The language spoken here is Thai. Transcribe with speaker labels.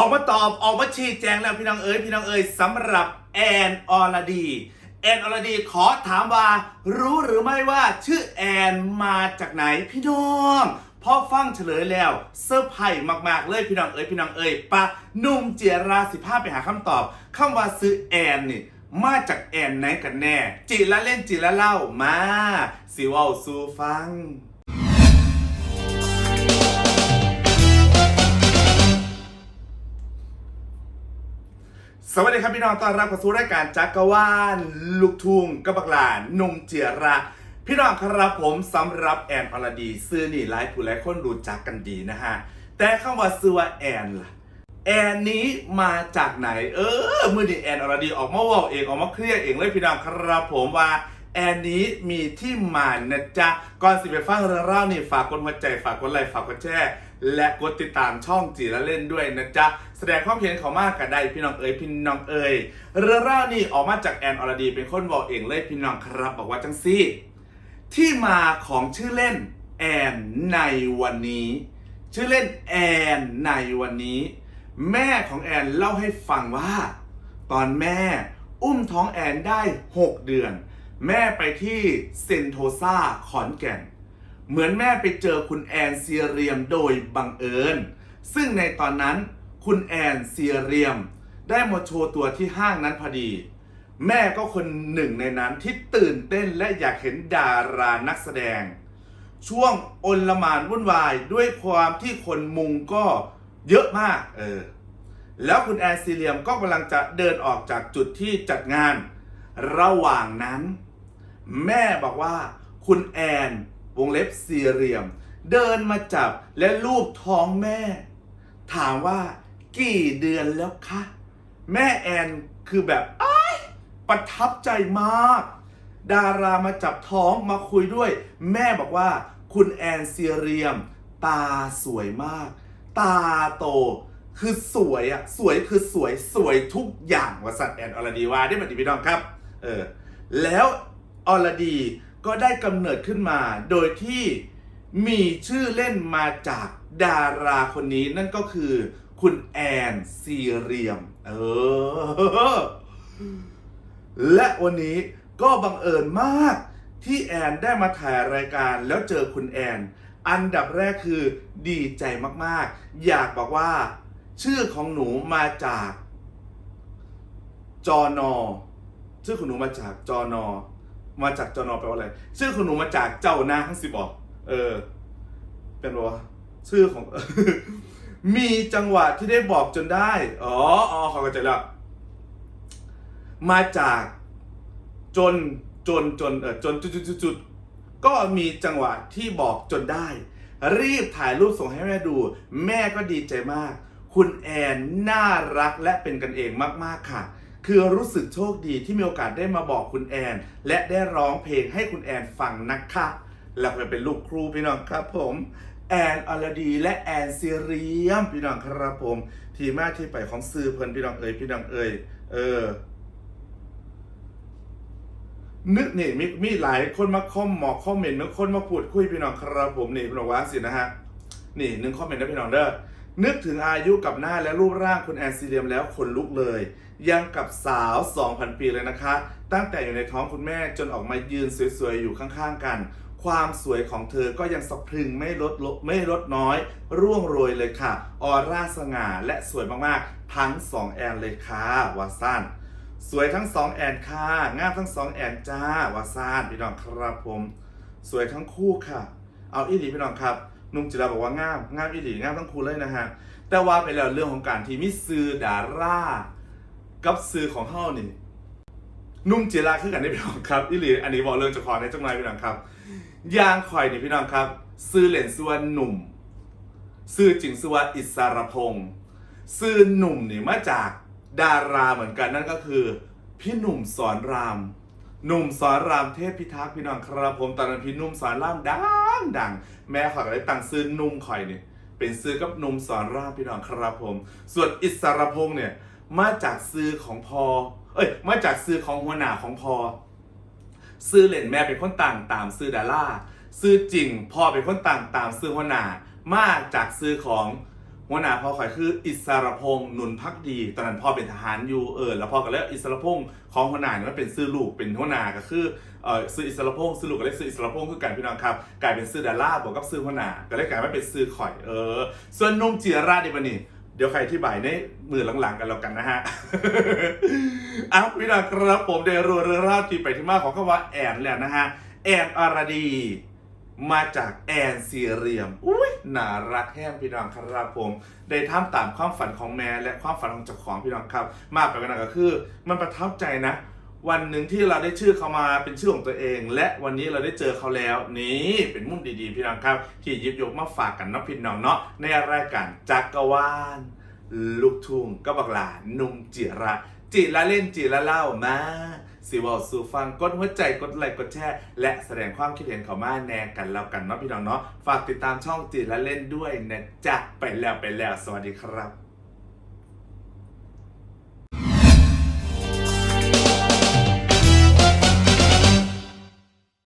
Speaker 1: ออกมาตอบออกมาชี้แจงแล้วพี่น้องเอ๋ยพี่น้องเอ๋ยสำหรับแอนออรดี แอนอรดีขอถามว่า รู้หรือไม่ว่าชื่อแอนมาจากไหนพี่น้องพอฟังเฉลยแล้วเซอร์ไพรส์มากๆ เลยพี่น้องเอ๋ยพี่น้องเอ๋ยปะนุ่มเจียราสิภาพไปหาคำตอบคำว่าซื้อแอนนี่มาจากแอนไหนกันแน่จีละเล่นจีละเล่ามาสิว่าสูฟัง สวัสดีครับพี่น้องต้อนรับเข้าสู่รายการจักรวาลลูกทุ่งกระบักหลานหนุ่มเจียระ พี่น้องครับผมสำหรับแอนอรดีซื้อนี่หลายผู้หลายคนรู้จักกันดีนะฮะ แต่คำว่าซื้อว่าแอนล่ะ แอนนี้มาจากไหน เออมือดีแอนอรดีออกมาว่าเองออกมาเคลียร์เองเลยพี่น้องครับผมว่าแอนนี้มีที่มานะจ๊ะก่อนสิไปฟังเรื่องเล่านี่ฝากกดหัวใจฝากกดไลค์ฝากกดแชร์ และกดติดตามช่องจีละเล่นด้วยนะจ๊ะ แสดงความเห็นเขามากกับได้พี่น้องเอ๋ยพี่น้องเอ๋ยเรื่องเล่าวนี่ออกมาจากแอนอรดีเป็นคนบอกเองเลยพี่น้องครับบอกว่าจังซี่ ที่มาของชื่อเล่นแอนในวันนี้ ชื่อเล่นแอนในวันนี้ แม่ของแอนเล่าให้ฟังว่า ตอนแม่อุ้มท้องแอนได้ 6 เดือน แม่ไปที่เซนโทซาขอนแก่น เหมือนแม่ไปเจอคุณแอนเซียเรียมโดยบังเอิญ ซึ่งในตอนนั้นคุณแอนเซียเรียม ได้มาโชว์ตัวที่ห้างนั้นพอดี แม่ก็คนหนึ่งในนั้นที่ตื่นเต้นและอยากเห็นดารานักแสดง ช่วงอลมานวุ่นวายด้วยความที่คนมุงก็เยอะมากเออแล้วคุณแอนซีเรียมก็กำลังจะเดินออกจากจุดที่จัดงาน ระหว่างนั้น แม่บอกว่าคุณแอน วงเล็บซีเรียม เดินมาจับและลูบท้องแม่ ถามว่ากี่เดือนแล้วคะ แม่แอนคือแบบอ้ประทับใจมาก ดารามาจับท้องมาคุยด้วย แม่บอกว่า คุณแอนเซียเรียม ตาสวยมาก ตาโต คือสวยอะสวยคือสวยสวยทุกอย่างวสัตว์แอนอรดีว่าได้บัดดีพี่น้องครับ เออ แล้วอรดี ก็ได้กำเนิดขึ้นมา โดยที่มีชื่อเล่นมาจากดาราคนนี้นั่นก็คือคุณแอนซีเรียม เออ และวันนี้ก็บังเอิญมากที่แอนได้มาถ่ายรายการแล้วเจอคุณแอน อันดับแรกคือดีใจมากๆ อยากบอกว่า ชื่อของหนูมาจากจอนอชื่อของหนูมาจากจอนอ มาจากจอนอแปลว่าอะไร ชื่อของหนูมาจากเจ้านางสิบอกเออ เป็นวะชื่อของ มีจังหวะที่ได้บอกจนได้ อ๋ออ๋อเข้าใจแล้ว มาจากจนจนจนเออจนจุดจุดจุดก็มีจังหวะที่บอกจนได้ รีบถ่ายรูปส่งให้แม่ดู แม่ก็ดีใจมาก คุณแอนน่ารักและเป็นกันเองมาก ๆ ค่ะ คือรู้สึกโชคดีที่มีโอกาสได้มาบอกคุณแอน และได้ร้องเพลงให้คุณแอนฟังนะคะแล้วก็เป็นลูกครูพี่น้องครับผม แอนอลดี และแอนซีเรียมพี่น้องครับผม ทีมาที่ไปของซื้อเพิ่นพี่น้องเอ่ยพี่น้องเอ่ยเออนึกนี่มีมีหลายคนมาคอมหมอกคอมเมนต์มีคนมาพูดคุยพี่น้องครับผมนี่พี่น้องว่าสินะฮะนี่หนึ่งคอมเมนต์นะพี่น้องเด้อ นึกถึงอายุกับหน้าและรูปร่างคุณแอนซีเรียมแล้วขนลุกเลย ยังกับสาว 2,000 ปีเลยนะคะ ตั้งแต่อยู่ในท้องคุณแม่จนออกมายืนสวยๆ อยู่ข้างๆกัน ความสวยของเธอก็ยังสะพรึงไม่ลดลไม่ลดน้อย ร่วงโรยเลยค่ะ ออร่าสง่าและสวยมากๆ ทั้งสองแอนเลยค่ะวาสั้นสวยทั้งสองแอนค่ะงามทั้งสองแอนจ้าวาซานพี่น้องครับผม สวยทั้งคู่ค่ะ เอาอีหลีพี่น้องครับ นุ่มจิราบอกว่างามงามอีหลีงามทั้งคู่เลยนะฮะ แต่ว่าไปแล้วเรื่องของการที่มิซื้อดารากับซื้อของเฮานี่นุ่มจิราคือกันได้พี่น้องครับอีหลีอันนี้บอกเรื่องจะขอในจังไรพี่น้องครับยางคอยนี่พี่น้องครับ ซื้อเหรียญส่วนหนุ่ม ซื้อจิงซื้อว่าอิสรพงษ์ซื้อหนุ่มนี่มาจากดาราเหมือนกันนั่นก็คือ พี่หนุ่มสอนราม หนุ่มสอนรามเทพพิทักษ์พี่น้องครับผมตอนนั้นพี่นุ่มสอนรามดังดังแม่ขอยก็ได้ตังซื้อนุ่มข่อยเนี่ยเป็นซื้อกับนุ่มสอนรามพี่น้องครับผม ส่วนอิสรพงษ์เนี่ยมาจากซื้อของพอ เอ้ยมาจากซื้อของหัวหน้าของพอ ซื้อเหรนแม่เป็นคนต่างตามซื้อดาราซื้อจริงพ่อเป็นคนต่างตามซื้อหัวหน้ามาจากซื้อของ หัวหน้าพ่อข่อยคืออิสรพงษ์นุนพักดี ตอนนั้นพ่อเป็นทหารอยู่เออแล้วพ่อก็เรียกอิสรพงษ์ของหัวหน้าเนี่ยมันเป็นซื้อลูกเป็นหัวหน้าก็คือเออซื้ออิสรพงษ์ซื้อลูกก็เรียกซื้ออิสรพงษ์คือกันพี่น้องครับกลายเป็นซื้อดาราบอกกับซื้อหัวหน้าก็เลยกลายมาเป็นซื้อข่อยเออ ส่วนนุ่มจีราดิบันนี่เดี๋ยวใครที่บ่ายในมือหลังๆกันแล้วกันนะฮะอ้าวพี่น้องครับผมได้รู้เรื่องราวที่ไปที่มาของคำว่าแอนแล้วนะฮะแอนอารดี มาจากแอนซีเรียม อุ้ยน่ารักแห้งพี่น้องครับผม ได้ทำตามความฝันของแม่และความฝันของเจ้าของพี่น้องครับ มากไปกว่านั้นก็คือ มันประทับใจนะ วันหนึ่งที่เราได้ชื่อเขามาเป็นชื่อของตัวเอง และวันนี้เราได้เจอเขาแล้ว นี่เป็นมุมดีๆ พี่น้องครับ ที่ยิบยกมาฝากกันเนาะพี่น้องเนาะในรายการจักรวาลลูกทุ่งก็บักหลานนุ่มจิระจิละเล่นจิละเล่ามา สิวอลสู่ฟังกดหัวใจกดไลค์กดแชร์และแสดงความคิดเห็นเขามาแนกันแล้วกันเนาะพี่น้องเนาะฝากติดตามช่องจีและเล่นด้วยนะจ๊ะไปแล้วไปแล้ว สวัสดีครับ